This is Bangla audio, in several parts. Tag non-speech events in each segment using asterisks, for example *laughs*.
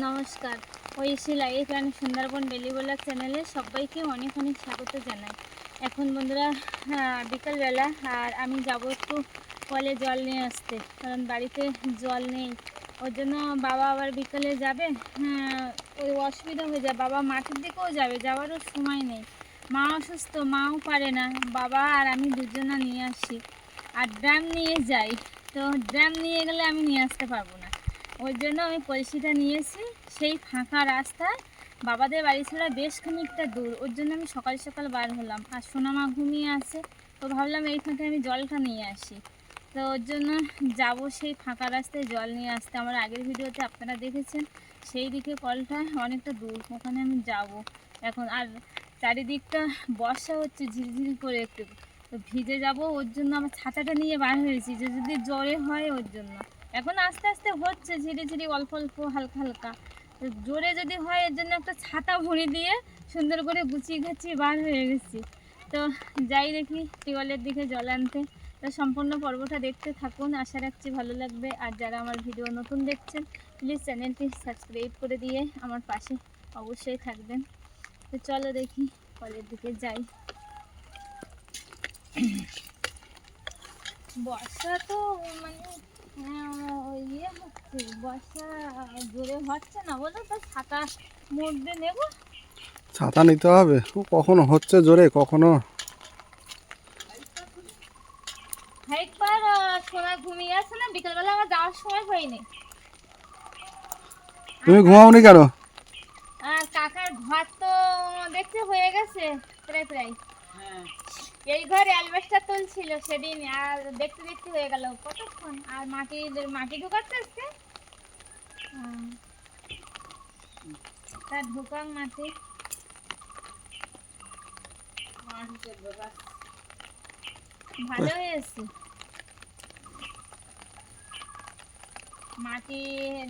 নমস্কার। Oishi life and Sundarban daily blog চ্যানেলে সবাইকে অনেক অনেক স্বাগত জানাই। এখন বন্ধুরা বিকালবেলা আর আমি যাব একটু কলে জল নিয়ে আসতে, কারণ বাড়িতে জল নেই। ওর জন্য বাবা আবার বিকালে যাবে হ্যাঁ ওই অসুবিধা হয়ে যায়। বাবা মাঠের দিকেও যাবে, যাওয়ারও সময় নেই। মা অসুস্থ, মাও পারে না। বাবা আর আমি দুজনা নিয়ে আসি। আর ড্রাম নিয়ে যাই। তো ড্রাম নিয়ে গেলে আমি নিয়ে আসতে পারব না। ওই জন্য আমি কলসিটা নিয়েছি। সেই ফাঁকা রাস্তায় বাবাদের বাড়ি ছাড়া বেশ খানিকটা দূর। ওর জন্য আমি সকাল সকাল বার হলাম। আর সোনামা ঘুমিয়ে আছে। তো ভাবলাম এই ফাঁকে আমি জলটা নিয়ে আসি। তো ওর জন্য যাব সেই ফাঁকা রাস্তায় জল নিয়ে আসতে। আমার আগের ভিডিওতে আপনারা দেখেছেন, সেই দিকে কলটা অনেকটা দূর। ওখানে আমি যাব। এখন আর চারিদিকটা বর্ষা হচ্ছে ঝিরঝির করে একটু। তো ভিজে যাব। ওর জন্য আমার ছাতাটা নিয়ে বার হয়েছি। যে যদি জ্বরে হয় ওর জন্য। এখন আস্তে আস্তে হচ্ছে ঝিরি ঝিরি, অল্প অল্প, হালকা হালকা। জোরে যদি হয়, এর জন্য একটা ছাতা ভরে দিয়ে সুন্দর করে গুছিয়ে গাছিয়ে বার হয়ে গেছি। তো যাই দেখি টিউবওয়েলের দিকে জল আনতে। তো সম্পূর্ণ পর্বটা দেখতে থাকুন। আশা রাখছি ভালো লাগবে। আর যারা আমার ভিডিও নতুন দেখছেন প্লিজ চ্যানেলটি সাবস্ক্রাইব করে দিয়ে আমার পাশে অবশ্যই থাকবেন। তো চলো দেখি কলের দিকে যাই। বর্ষা তো মানে ইয়ে হচ্ছে বর্ষা জোরে হচ্ছে না বলো তো ছাতা মধ্যে নেব। ছাতা নিতে হবে? কখনো হচ্ছে জোরে কখনো? একবার সোনা ঘুমিয়ে আছে না বিকেলবেলা আমার যাওয়ার সময় হয়নি। তুমি ঘুমাওনি কেন? আর কাকার ঘর তো দেখতে হয়ে গেছে প্রায় প্রায়। এই ঘর অ্যালবেস্টার তুলছিল সেদিন, আর দেখতে দেখতে হয়ে গেল কতক্ষণ? আর মাটি মাটি ঢুকাং মাটি ভালো হয়েছে। মাটি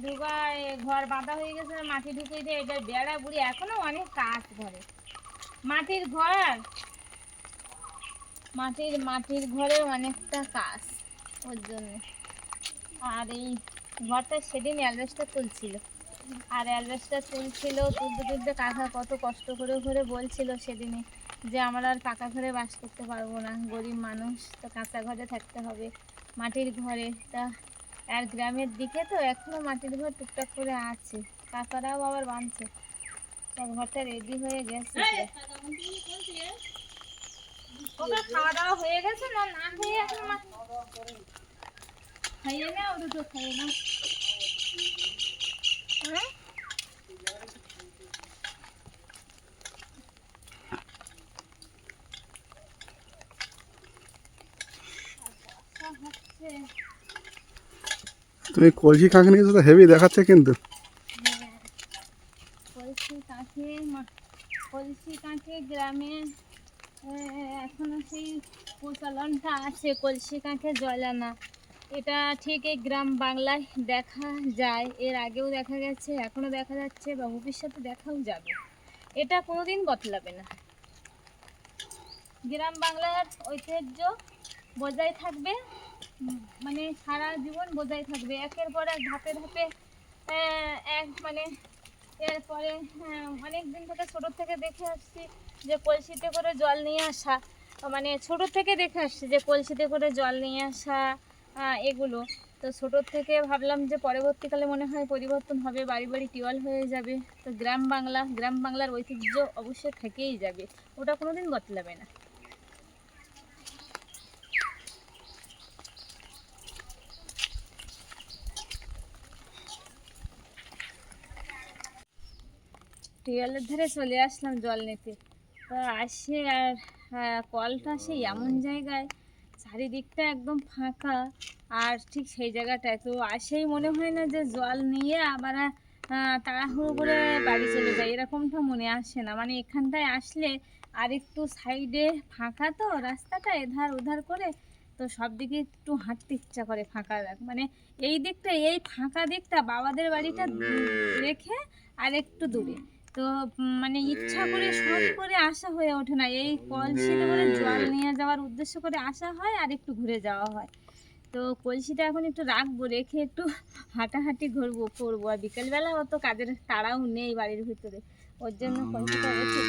ঢুকায়, ঘর বাঁধা হয়ে গেছে, মাটি ঢুকিয়ে দিয়ে এটার বেড়া বুড়ি। এখনও অনেক কাজ ঘরে মাটির ঘর মাটির মাটির ঘরে অনেকটা কাজ ওর জন্য। আর এই ঘরটা সেদিন অ্যালবেস্টার তুলছিল। আর অ্যালবেস্টার তুলছিল, তুলতে তুলতে কাকা কত কষ্ট করে করে বলছিল সেদিনে যে, আমরা আর পাকা ঘরে বাস করতে পারব না। গরিব মানুষ, তো কাঁচা ঘরে থাকতে হবে মাটির ঘরে। তা আর গ্রামের দিকে তো এখনও মাটির ঘর টুকটাক করে আছে। কাকারাও আবার বাঁধছে। ঘরটা রেডি হয়ে গেছে। ওকে খাওয়া দাওয়া হয়ে গেছে না না এখন মা খাইয়ে নাও দুটো খাইয়ে নাও। হ্যাঁ? আচ্ছা, তুমি কলসি কাঁক নিয়েছো তো হেভি দেখাচ্ছে কিন্তু। হ্যাঁ, কলসি কাঁখে মা- কলসি কাঁখে গ্রামে এখনও সেই প্রচলনটা আছে, কলসি কাঁখে জল আনা এটা ঠিক এই গ্রাম বাংলায় দেখা যায়, এর আগেও দেখা গেছে এখনও দেখা যাচ্ছে বা ভবিষ্যতে দেখাও যাবে। এটা কোনোদিন বদলাবে না। গ্রাম বাংলার ঐতিহ্য বজায় থাকবে মানে সারা জীবন বজায় থাকবে। একের পর এক ধাপে ধাপে এক মানে এরপরে অনেক দিন থেকে ছোট থেকে দেখে আসছি যে কলসিতে করে জল নিয়ে আসা মানে ছোট থেকে দেখে আসছি যে কলসিতে করে জল নিয়ে আসা এগুলো। তো ছোট থেকে ভাবলাম যে পরবর্তীকালে মনে হয় পরিবর্তন হবে, বাড়ি বাড়ি টিউবওয়েল হয়ে যাবে। তো গ্রাম বাংলা, গ্রাম বাংলার ঐতিহ্য অবশ্যই থেকেই যাবে। ওটা কোনো দিন বদলাবে না। টিউবওয়েলের ধারে চলে আসলাম জল নিতে। তো আসে আর কলটা সেই এমন জায়গায় চারিদিকটা একদম ফাঁকা আর ঠিক সেই জায়গাটায় তো আসেই মনে হয় না যে জল নিয়ে আবার তাড়াহুড়ো করে বাড়ি চলে যায় এরকমটা মনে আসে না। মানে এখানটায় আসলে আর একটু সাইডে ফাঁকা তো রাস্তাটা এধার ওধার করে তো সব দিকে একটু হাঁটতে ইচ্ছা করে ফাঁকা রাখ- মানে এই দিকটা এই ফাঁকা দিকটা বাবাদের বাড়িটা রেখে আর একটু দূরে। তো মানে ইচ্ছা করে শখ করে আসা হয়ে ওঠে না। এই কলসিতে করে জল নিয়ে যাওয়ার উদ্দেশ্য করে আসা হয় আর একটু ঘুরে যাওয়া হয়। তো কলসিটা এখন একটু রাখব রেখে একটু হাঁটাহাঁটি ঘুরবো করব। আর বিকেলবেলা অত কাজের তাড়াও নেই বাড়ির ভিতরে। ওর জন্য কলসিটা রেখে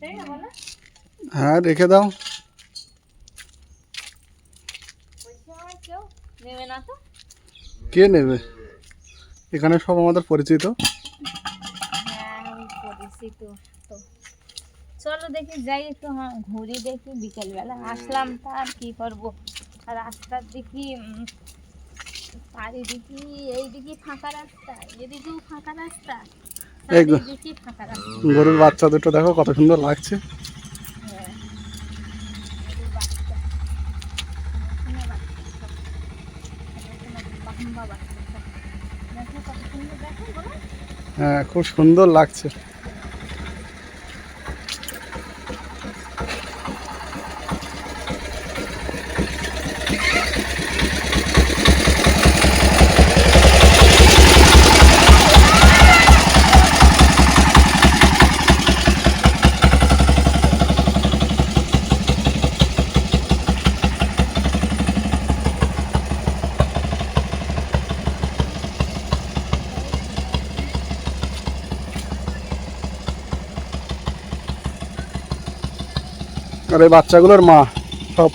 তাই না বলো? হ্যাঁ রেখে দাও। কেউ নেবে না তো? কে নেবে? এখানে সব আমাদের পরিচিত। পরিচিত তো চলো দেখি যাই একটু হ্যাঁ ঘুরি দেখি বিকেলবেলা আসলাম তা আর কি করব। রাস্তার দিকে উম, চারিদিকে এইদিকে ফাঁকা রাস্তা এদিকেও ফাঁকা রাস্তা চারিদিকে ফাঁকা রাস্তা। গরুর বাচ্চা দুটো দেখো কত সুন্দর লাগছে। হ্যাঁ গরুর বাচ্চা সোনা বাচ্চা সব। সোনা বাহম্বা বাচ্চা সব। দেখো কত সুন্দর দেখো বলো হ্যাঁ খুব সুন্দর লাগছে আর এই বাচ্চাগুলোর মা, সব।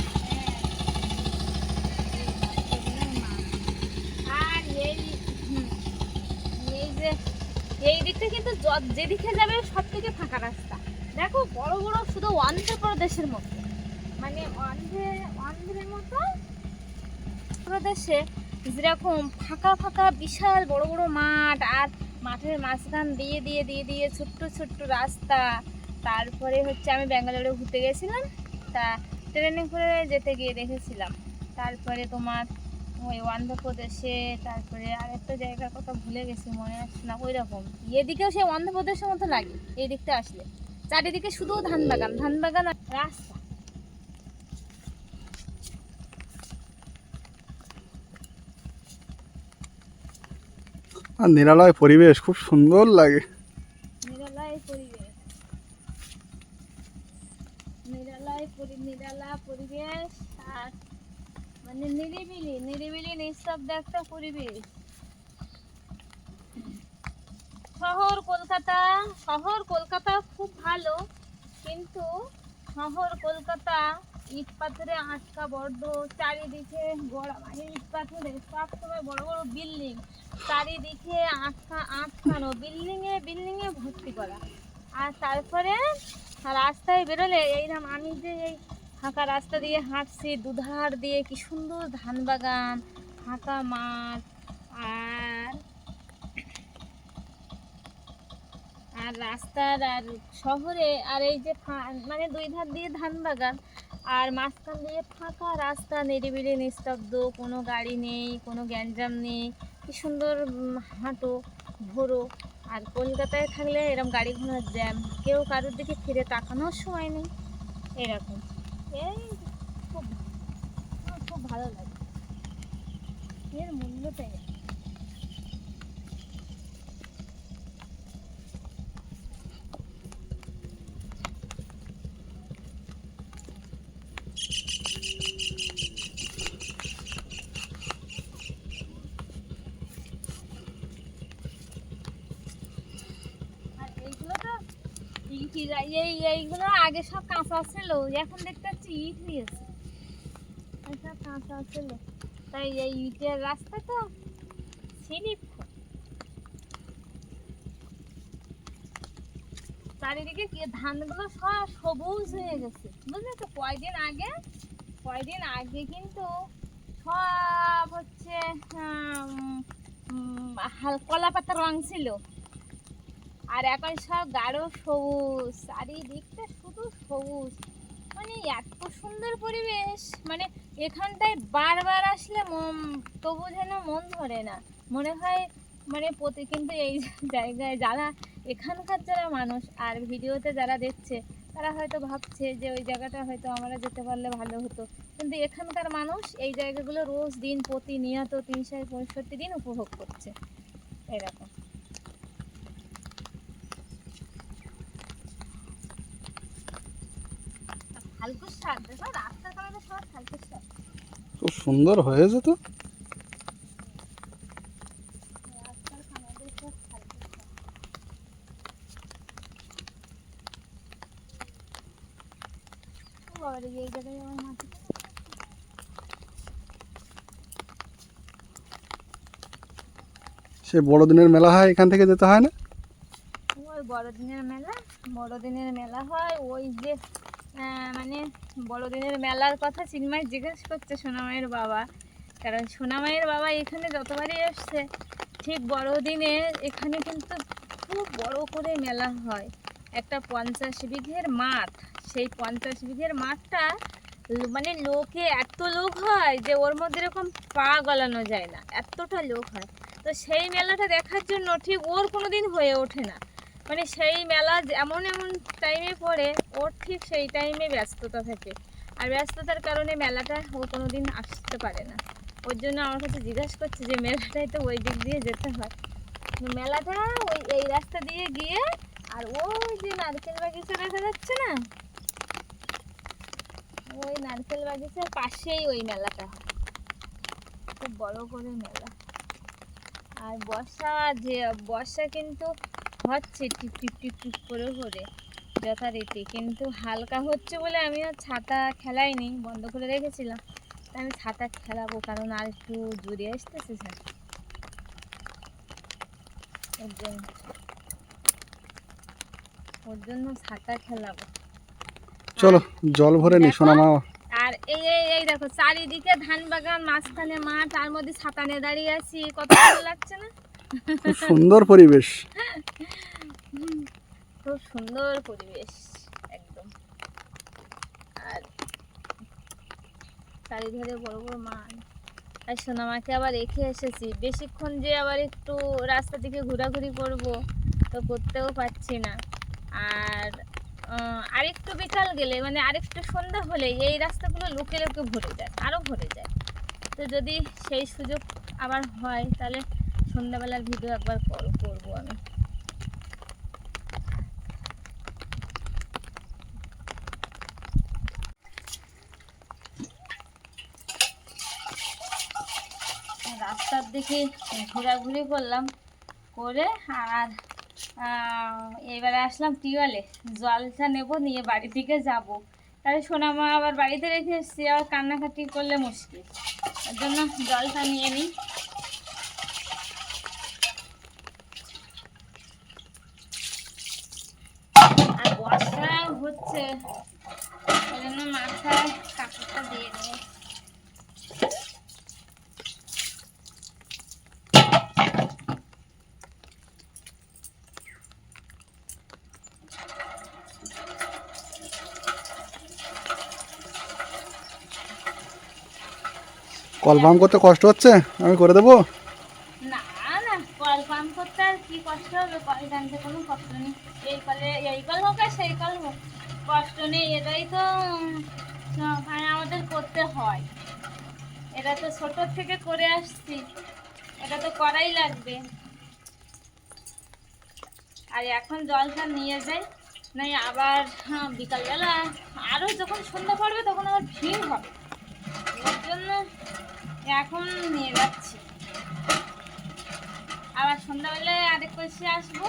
এই দিকটা কিন্তু যেদিকে যাবে সব থেকে ফাঁকা রাস্তা। দেখো, বড় বড় শুধু মতো। মানে অন্ধ্রে মতো প্রদেশে যেরকম ফাঁকা ফাঁকা বিশাল বড় বড় মাঠ আর মাঠের মাঝখান দিয়ে দিয়ে দিয়ে দিয়ে ছোট্ট ছোট্ট রাস্তা। তারপরে হচ্ছে আমি ব্যাঙ্গালোরে ঘুরতে গেছিলাম। তা ট্রেনে করে যেতে গিয়ে দেখেছিলাম। তারপরে তোমার ওই অন্ধ্রপ্রদেশে তারপরে আরেকটা জায়গার কথা ভুলে গেছি মনে আসছে না ওই রকম এদিকেও সেই অন্ধ্রপ্রদেশের মতো লাগে এই দিকটা আসলে। চারিদিকে শুধু ধান বাগান ধান বাগান রাস্তা। আর নিরালয় পরিবেশ খুব সুন্দর লাগে। নিরালায় পরিবেশ নিরালায় পরি পরিবেশ আর মানে নিরিবিলি নিরিবিলি, নিস্তব্ধ একটা পরিবেশ। শহর কলকাতা শহর কলকাতা খুব ভালো, কিন্তু শহর কলকাতা ইট পাথরে আটকা বড্ড, চারিদিকে গড়া মানে ইট পাথরে সব সময় বড় বড় বিল্ডিং, চারিদিকে আটকা, আটকানো বিল্ডিং এ বিল্ডিং এ ভর্তি করা। আর তারপরে রাস্তায় বেরোলে এইরকম আমি যে এই ফাঁকা রাস্তা দিয়ে হাঁটছি, দুধার দিয়ে কি সুন্দর ধান বাগান, ফাঁকা মাঠ, আর আর রাস্তার, আর শহরে, আর এই যে মানে দুই ধার দিয়ে ধান বাগান, আর মাঝখান দিয়ে ফাঁকা রাস্তা, নিরিবিলি, নিস্তব্ধ, কোনো গাড়ি নেই, কোনো গ্যাঞ্জাম নেই, কি সুন্দর হাঁটো, ঘোরো। আর কলকাতায় থাকলে এরকম গাড়ি ঘোড়ার জ্যাম, কেউ কারোর দিকে ফিরে তাকানোর সময় নেই, এরকম। এই খুব খুব ভালো লাগে। এর মূল্যটাই এইগুলো তো এই এইগুলো আগে সব কাঁচা ছিল, এখন দেখতে সব কাঁচা ছিল তাই এই ইটের রাস্তা তো স্লিপ চারিদিকে ধানগুলো সব সবুজ হয়ে গেছে। বুঝলে তো, কয়দিন আগে কয়দিন আগে কিন্তু সব হচ্ছে কলা পাতার রং ছিল। আর এখন সব গাঢ় সবুজ, চারিদিকটা শুধু সবুজ। মানে এত সুন্দর পরিবেশ। মানে এখানটায় বারবার আসলে তবু যেন মন ধরে না। মনে হয় মানে প্রতি কিন্তু এই *laughs* জায়গায় যারা, এখানকার যারা মানুষ আর ভিডিওতে যারা দেখছে, তারা হয়তো ভাবছে যে ওই জায়গাটা হয়তো আমরা যেতে পারলে ভালো হতো। কিন্তু এখানকার মানুষ এই জায়গাগুলো রোজ দিন প্রতিনিয়ত তিনশো পঁয়ষট্টি দিন উপভোগ করছে। এরকম ফাল্গুর সার দেখো রাস্তার কারণে সব ফাল্গুর সার খুব সুন্দর হয়েছে তো। সে বড়দিনের মেলা হয় এখান থেকে যেতে হয় না? ওই বড়দিনের মেলা বড়দিনের মেলা হয় ওই যে মানে বড়দিনের মেলার কথা চিন্ময় জিজ্ঞেস করছে সোনামাইয়ের বাবা। কারণ সোনামাইয়ের বাবা এখানে যতবারই এসছে, ঠিক বড়দিনে এখানে কিন্তু খুব বড় করে মেলা হয়। একটা পঞ্চাশ বিঘের মাঠ, সেই পঞ্চাশ বিঘের মাঠটা মানে লোকে এত লোক হয় যে ওর মধ্যে এরকম পা গলানো যায় না, এতটা লোক হয়। তো সেই মেলাটা দেখার জন্য ঠিক ওর কোনো দিন হয়ে ওঠে না। মানে সেই মেলা এমন এমন টাইমে পড়ে, ওর ঠিক সেই টাইমে ব্যস্ততা থাকে। আর ব্যস্ততার কারণে মেলাটা ও কোনো দিন আসতে পারে না। ওর জন্য আমার কাছে জিজ্ঞাসা করছে যে, মেলাটায় তো ওই দিক দিয়ে যেতে হয়? মেলাটা ওই, এই রাস্তা দিয়ে গিয়ে আর ওই যে নারকেল বাগিচা দেখা যাচ্ছে না? ওই নারকেল বাগিচার পাশেই ওই মেলাটা। খুব বড় করে মেলা। আর বর্ষা যে, বর্ষা কিন্তু হচ্ছে টিপ টিপ টিপ টিপ করে করে। যথারীতি। কিন্তু হালকা হচ্ছে বলে আমি আর ছাতা খেলাইনি বন্ধ করে রেখেছিলাম। আমি ছাতা খেলাবো কারণ আর একটু জুড়ে আসতেছে স্যার। ওর জন্য। ওর জন্য ছাতা খেলাবো। চলো জল ভরে নি সোনা মা। আর এই এই এই দেখো চারিদিকে ধান বাগান মাঝখানে মাঠ তার মধ্যে ছাতা নিয়ে দাঁড়িয়ে আছি। কত ভালো লাগছে না? খুব সুন্দর পরিবেশ। খুব সুন্দর পরিবেশ, একদম। আর চারিধারে বড় বড় মাঠ। আর সোনামাকে আবার রেখে এসেছি। বেশিক্ষণ যে আবার একটু রাস্তা থেকে ঘোরাঘুরি করব, তো করতেও পারছি না। আর আরেকটু বিকাল গেলে মানে আরেকটু সন্ধ্যা হলে এই রাস্তাগুলো লোকে লোকে ভরে যায় আরও ভরে যায়। তো যদি সেই সুযোগ আবার হয়, তাহলে সন্ধ্যাবেলার ভিডিও একবার কল করব আমি দিকে ঘোরাঘুরি করলাম, করে আর এবারে আসলাম টিওয়ালে জলটা নেব, নিয়ে বাড়ি থেকে যাব। তাহলে সোনামা আবার বাড়িতে রেখে এসছি, আবার কান্নাকাটি করলে মুশকিল। ওর জন্য জলটা নিয়ে নিই আর বর্ষা হচ্ছে ওই জন্য মাথায় কাপড়টা দিয়ে নিয়ে কল পাম্প করতে কষ্ট হচ্ছে? আমি করে দেবো? না না করতে আর কি কষ্ট হবে? কল কোনো কষ্ট নেই। এই কলে এই হোক আর সেই হোক। কষ্ট নেই এটাই তো মানে আমাদের করতে হয়। এটা তো ছোট থেকে করে আসছি। এটা তো করাই লাগবে। আর এখন জলটা নিয়ে যাই। নাই আবার হ্যাঁ, বিকালবেলা আরও যখন সন্ধ্যা পড়বে তখন আবার ভিড় হবে। ওর জন্য এখন নিয়ে যাচ্ছি। আবার সন্ধ্যাবেলায় আরেক কষে আসব,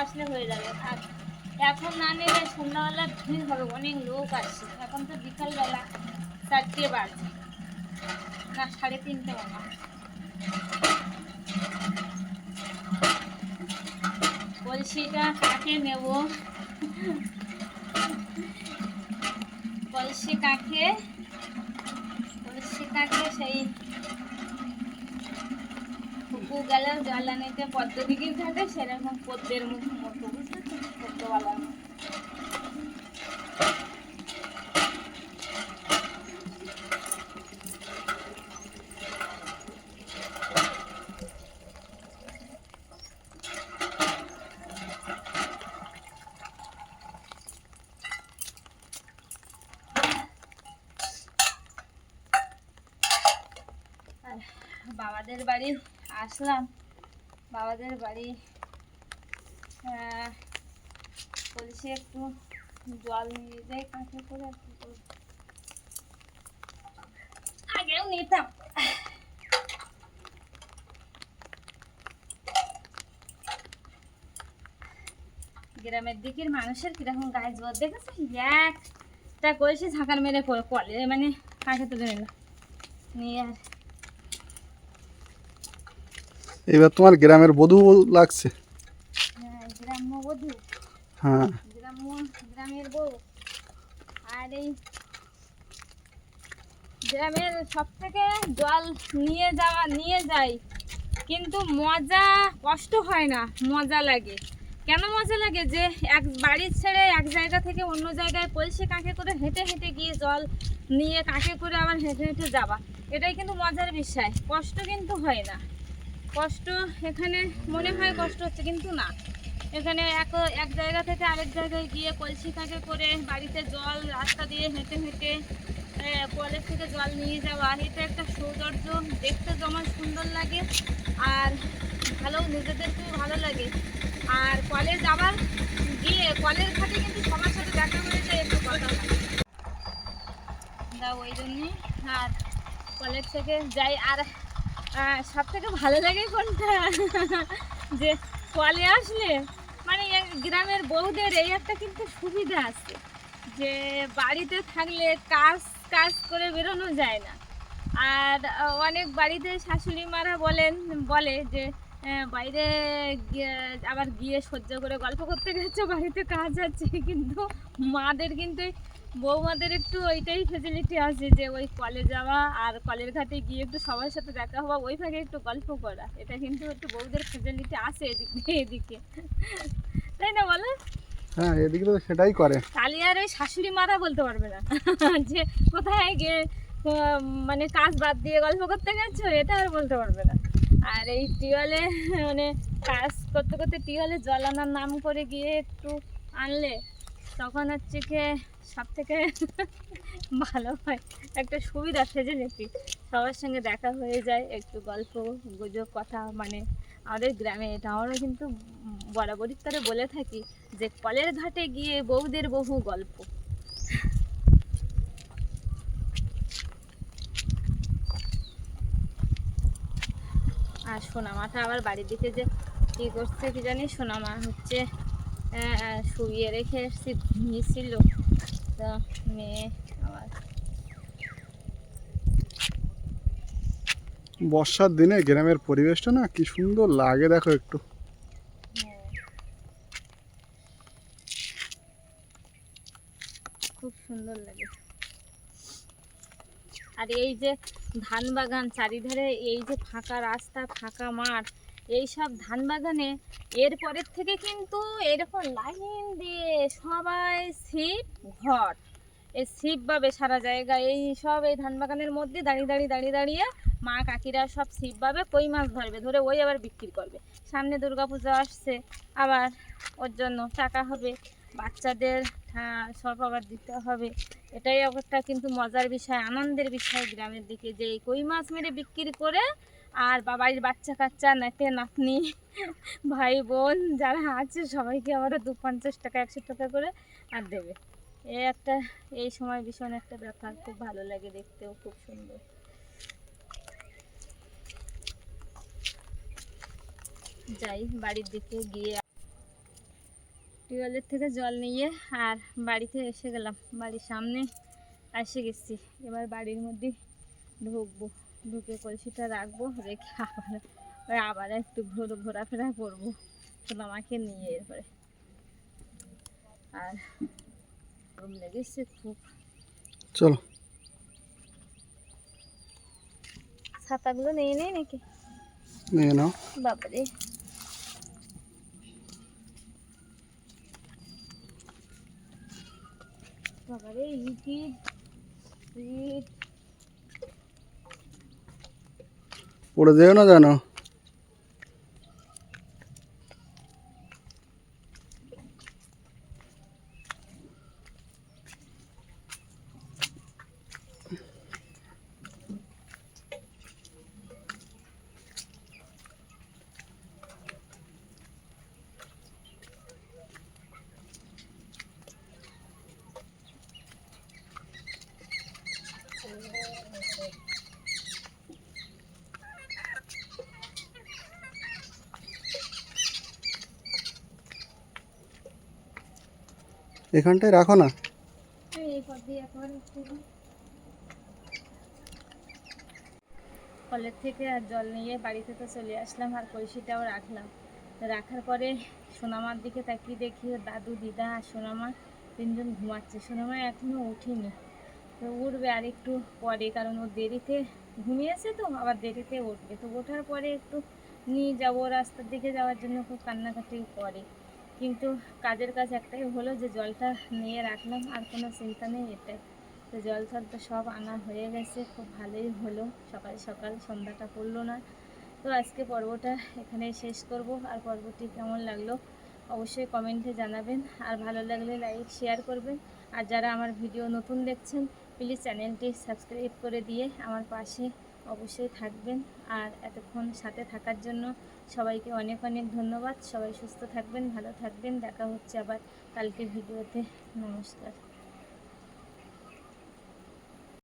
আসলে হয়ে যাবে। আর এখন না নিলে সন্ধ্যাবেলা ভিড় হবে, অনেক লোক আসছে এখন তো বিকালবেলা চারটে বাজে, না সাড়ে তিনটে হয়। কলসিটা কাকে নেব? কলসি কাকে? কলসি কাকে সেই পুকু গেলে জল পদ্ম দিকে থাকে, সেরকম পদ্মের মতো বুঝেছ পদ্মওয়ালার মতো। আর বাবাদের বাড়ি আসলাম বাবাদের বাড়ি। বলছি একটু জল নিয়ে যাই কাছে করে। আগেও নিতাম। গ্রামের দিকের মানুষের কীরকম গায়ে জোর দেখেছে? একটা কলসি ঝাঁকার মেরে কলে মানে কাকে তুলে নিল। নিয়ে আর এবার তোমার গ্রামের বধূ লাগছে। হ্যাঁ, হ্যাঁ। গ্রামের বউ। আর এই গ্রামের সব থেকে জল নিয়ে যাওয়া নিয়ে যাই। কিন্তু মজা কষ্ট হয় না মজা লাগে। কেন মজা লাগে? যে এক বাড়ি ছেড়ে এক জায়গা থেকে অন্য জায়গায় পলসে কাঁকে করে হেঁটে হেঁটে গিয়ে জল নিয়ে কাঁকে করে আবার হেঁটে হেঁটে যাওয়া। এটাই কিন্তু মজার বিষয় কষ্ট কিন্তু হয় না। কষ্ট এখানে মনে হয় কষ্ট হচ্ছে, কিন্তু না। এখানে এক এক জায়গা থেকে আরেক জায়গায় গিয়ে কলসি কাঁকে করে বাড়িতে জল, রাস্তা দিয়ে হেঁটে হেঁটে কলের থেকে জল নিয়ে যাওয়া এটা একটা সৌন্দর্য। দেখতে যেমন সুন্দর লাগে আর ভালো নিজেদেরকেও ভালো লাগে। আর কলে যাবার গিয়ে কলের ঘাটে কিন্তু সবার সাথে দেখা হয়ে যায় একটু কথা। হয় দা ওই জন্যই আর কলেজ থেকে যাই, আর সব থেকে ভালো লাগে কোনটা? যে কলে আসলে মানে গ্রামের বউদের এই একটা কিন্তু সুবিধা আছে, যে বাড়িতে থাকলে কাজ কাজ করে বেরোনো যায় না। আর অনেক বাড়িতে শাশুড়ি মারা বলেন, বলে যে বাইরে আবার গিয়ে সহ্য করে গল্প করতে গেছো, বাড়িতে কাজ আছে। কিন্তু মাদের কিন্তু বৌমাদের একটু ওইটাই ফেসিলিটি আছে যে ওই কলে যাওয়া আর কলের ঘাটে গিয়ে একটু সবার সাথে দেখা হওয়া ওই ভাগে একটু গল্প করা। এটা কিন্তু একটু বউদের ফেসিলিটি আছে এদিকে এদিকে। তাই না বলো? হ্যাঁ এদিকে তো সেটাই করে। তাহলে আর ওই শাশুড়ি মারা বলতে পারবে না। *laughs* যে কোথায় গিয়ে মানে কাজ বাদ দিয়ে গল্প করতে গেছো? এটা আর বলতে পারবে না। আর এই টিউবওয়েলে মানে কাজ করতে করতে টিউবওয়েলে জল আনার নাম করে গিয়ে একটু আনলে তখন হচ্ছে কি সব থেকে *laughs* ভালো হয়, একটা সুবিধা ফেজিলিটি সবার সঙ্গে দেখা হয়ে যায়, একটু গল্প, গুজব, কথা মানে আমাদের গ্রামে এটা আমরা কিন্তু বরাবরই করে বলে থাকি যে কলের ঘাটে গিয়ে বউদের বহু গল্প। আর সোনামাটা আবার বাড়ির দিকে যে কী করছে কি জানি, সোনামা হচ্ছে আহ, আহ, শুইয়ে রেখে এসছি ঘুমিয়েছিল তো মেয়ে বর্ষার দিনে গ্রামের পরিবেশটা না কি সুন্দর লাগে দেখো একটু। হ্যাঁ। খুব সুন্দর লাগে। আর এই যে ধান বাগান চারিধারে এই যে ফাঁকা রাস্তা ফাঁকা মাঠ এই সব ধান বাগানে এরপরের থেকে কিন্তু এরকম লাইন দিয়ে সবাই ছিপ ঘর। এই ছিপ পাবে সারা জায়গা এই সব এই ধান বাগানের মধ্যে দাঁড়িয়ে দাঁড়িয়ে দাঁড়িয়ে দাঁড়িয়ে মা কাকিরা সব ছিপ পাবে কই মাছ ধরবে, ধরে ওই আবার বিক্রি করবে। সামনে দুর্গাপূজা আসছে, আবার ওর জন্য টাকা হবে, বাচ্চাদের সব আবার দিতে হবে। এটাই একটা কিন্তু মজার বিষয়, আনন্দের বিষয় গ্রামের দিকে, যে এই কই মাছ মেরে বিক্রি করে আর বাবাইয়ের বাচ্চা কাচ্চা, নাতে, নাতনি, ভাই, বোন যারা আছে, সবাইকে আবার দু পঞ্চাশ টাকা, একশো টাকা করে আর দেবে। এই একটা, এই সময় ভীষণ একটা ব্যাপার, খুব ভালো লাগে দেখতেও, খুব সুন্দর। যাই, বাড়ির দিকে গিয়ে টিউবওয়েলের থেকে জল নিয়ে আর বাড়িতে এসে গেলাম। বাড়ির সামনে এসে গেছি। এবার বাড়ির মধ্যে ঢুকবো। ঢুকে কলসিটা রাখব রেখে আবার আবার একটু ঘোর ঘোরাফেরা করব। আমাকে নিয়ে এরপরে। আর গরম লেগেছে খুব। চলো। ছাতাগুলো নিয়ে নেই নাকি? নিয়ে নাও। বাবারে বাবারে ইট ইট ইট পড়ে যেও না জানো এখানটায় রাখো না। কলের থেকে আর জল নিয়ে বাড়িতে তো চলে আসলাম, আর কলসিটাও রাখলাম। রাখার পরে সোনামার দিকে তাকিয়ে দেখি দাদু, দিদা আর সোনামা তিনজন ঘুমাচ্ছে। সোনামা এখনও উঠিনি। তো উঠবে আর একটু পরে, কারণ ও দেরিতে ঘুমিয়েছে তো, আবার দেরিতে উঠবে। তো ওঠার পরে একটু নিয়ে যাব, রাস্তার দিকে যাওয়ার জন্য খুব কান্নাকাটি করে। কিন্তু কাজের কাজ একটাই হলো যে জলটা নিয়ে রাখলাম, আর কোনো চিন্তা নেই এটাই। তো জল তো সব আনা হয়ে গেছে, খুব ভালোই হলো। সকাল সকাল সন্ধ্যাটা পড়ল না। তো আজকে পর্বটা এখানেই শেষ করব। আর পর্বটি কেমন লাগল অবশ্যই কমেন্টে জানাবেন। আর ভালো লাগলে লাইক, শেয়ার করবেন। আর যারা আমার ভিডিও নতুন দেখছেন, প্লিজ চ্যানেলটি সাবস্ক্রাইব করে দিয়ে আমার পাশে অবশ্যই থাকবেন। আর এতক্ষণ সাথে থাকার জন্য সবাইকে অনেক অনেক ধন্যবাদ। সবাই সুস্থ থাকবেন, ভালো থাকবেন। দেখা হচ্ছে আবার কালকের ভিডিওতে। নমস্কার।